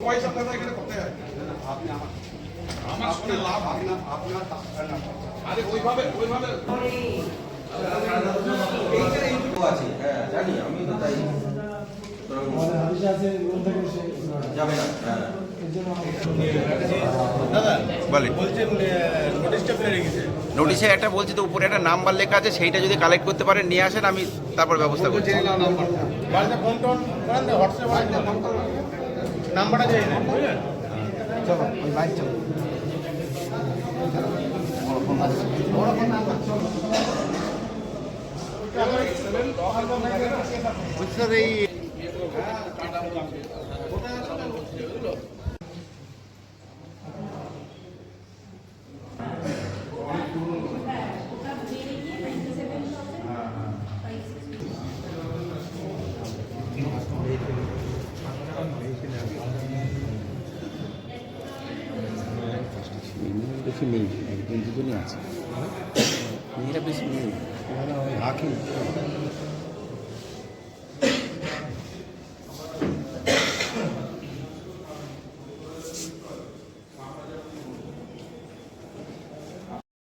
পয়সা দাদা এখানে কোথায় আছে আমার শুনে লাভ হয় আপনার আরে ওইভাবে ওইভাবে। আছে হ্যাঁ জানি আমি তো তাই সুতরাং যাবে না বলে বলছে নোটিশটা ফেলে রেখেছে। নোটিশে একটা বলছি তো উপরে একটা নাম্বার লেখা আছে সেইটা যদি কালেক্ট করতে পারেন নিয়ে আসেন আমি তারপর ব্যবস্থা করছি। বাড়িতে চাই না চলো ওই বাইক চলো। Phone বেশি নেই একজন দুজনই আছে মেয়েরা বেশি নেই হাকিম